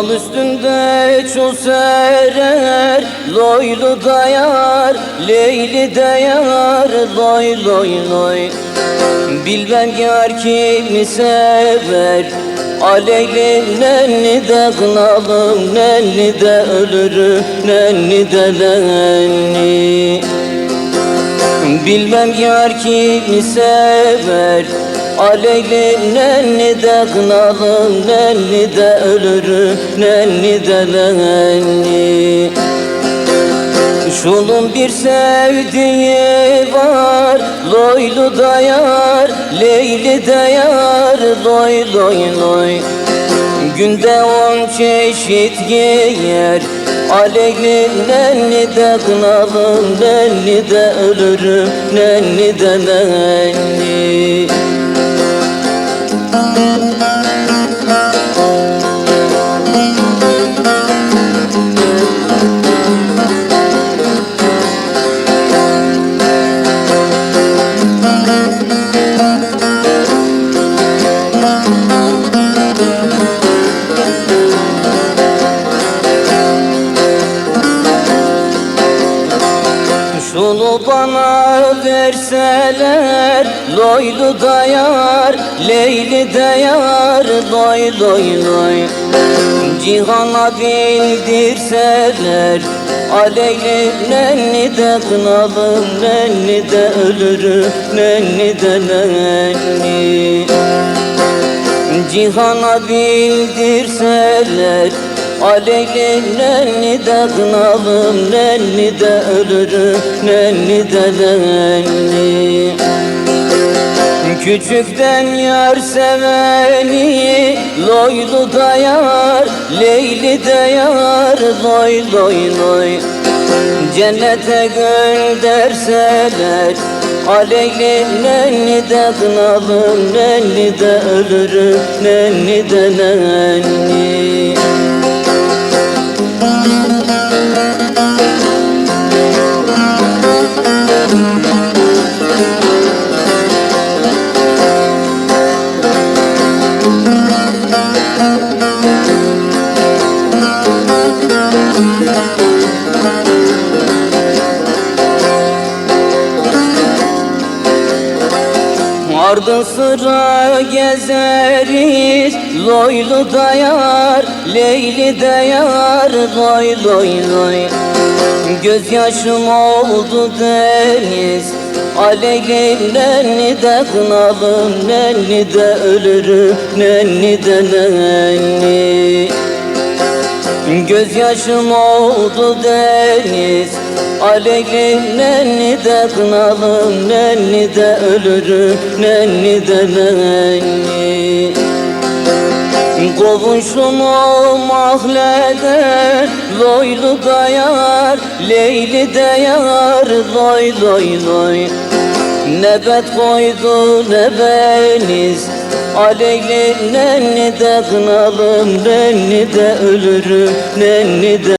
Dal üstünde çul serer Loylu dayar Leyli dayar Loy loy loy. Bilmem yar kimi sever Aleyli nenni de kınalım Nenni de ölürüm Nenni de nenni Bilmem yar kimi sever Aleyli nenni de kınalım Nenni de ölürüm Nenni de nenni. Şunun bir sevdiği var Loylu dayar Leyli dayar Loy loy loy. Günde on çeşit giyer Aleyli nenni de kınalım Nenni de ölürüm Nenni de nenni bana verseler Loylu dayar Leyli dayar Loy loy loy Cihana bildirseler Aleyli nenni de kınalım Nenni de ölürüm Nenni de nenni. Cihana bildirseler Aleyli nenni de kınalım Nenni de ölürüm Nenni de nenni. Küçükten yar seveni Loylu dayar Leyli dayar Loy loy loy. Cennete gönderseler Aleyli nenni de kınalım Nenni de ölürüm Nenni de nenni Ardı sıra gezeriz Loylu dayar Leyli dayar Loy loy loy. Gözyaşım oldu deniz Aleyli nenni de kınalım Nenni de ölürüm Nenni de nenni Gözyaşım oldu deniz. Aleyli nenni de kınalım Nenni de ölürüm Nenni de nenni. Kovuşum o mahlede Loylu dayar Leyli dayar Loy loy loy Nebet koydu nebeniz Aleyli nenni de kınalım Nenni de ölürüm Nenni de